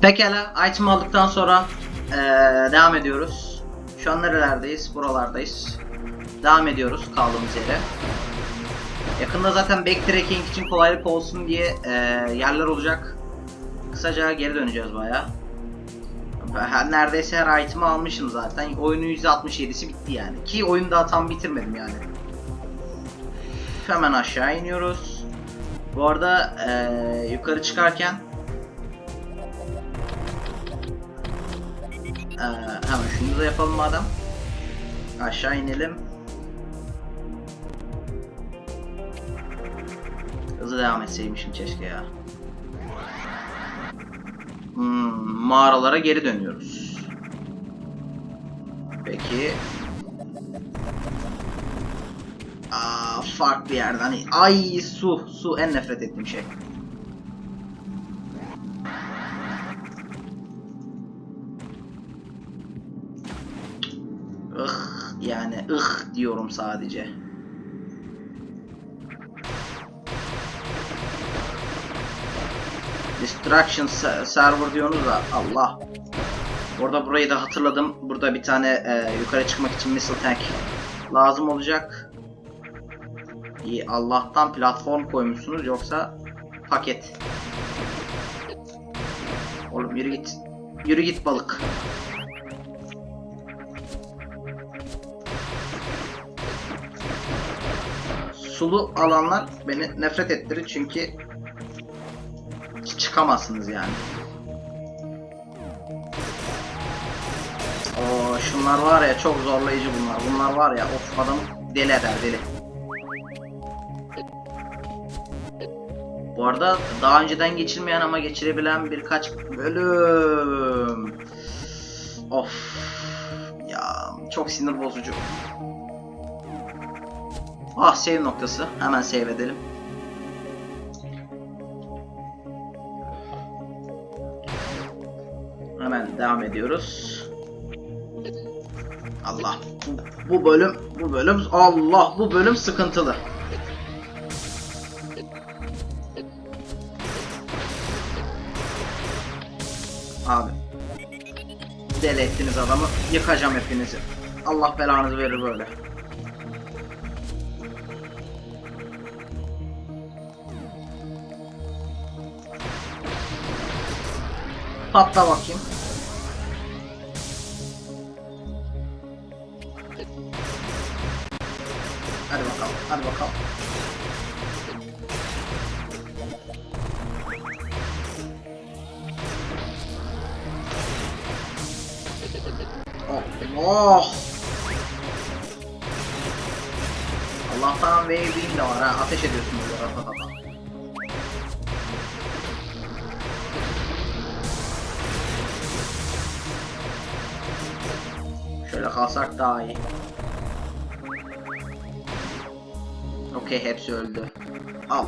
Pekala, item aldıktan sonra eee, devam ediyoruz. Şu an nerelerdeyiz? Buralardayız. Devam ediyoruz kaldığımız yere. Yakında zaten backtracking için kolaylık olsun diye eee, yerler olacak. Kısaca geri döneceğiz baya. Neredeyse her item'ı almışım zaten. Oyunun %67'si bitti yani. Ki oyunu daha tam bitirmedim yani. Hemen aşağı iniyoruz. Bu arada eee, yukarı çıkarken eee, hemen şunu da yapalım madem. Aşağı inelim. Hızlı devam etseymişim keşke ya. Hmm, mağaralara geri dönüyoruz. Peki. Aa, farklı yerden. Ay su, su en nefret ettiğim şey. Ih yani ih diyorum sadece. Destruction se- server diyorsunuz da Allah. Orada burayı da hatırladım. Burada bir tane e, yukarı çıkmak için missile tank lazım olacak. İyi Allah'tan platform koymuşsunuz yoksa paket. Oğlum yürü git. Yürü git balık. Sulu alanlar beni nefret ettirir çünkü çıkamazsınız yani. Oo şunlar var ya çok zorlayıcı bunlar. Bunlar var ya of adamı deli eder deli. Bu arada daha önceden geçilmeyen ama geçirebilen birkaç bölüm. Of. Ya çok sinir bozucu. Ah save noktası. Hemen save edelim. Hemen devam ediyoruz. Allah. Bu, bölüm bu bölüm Allah bu bölüm sıkıntılı. Abi. Deli ettiniz adamı. Yıkacağım hepinizi. Allah belanızı verir böyle. Patla bakayım. Hadi bakalım, hadi bakalım. Allah! Allah'tan wave'in de var ha. Ateş ediyorsun böyle rafa Şöyle kalsak daha iyi. Okey hepsi öldü. Al.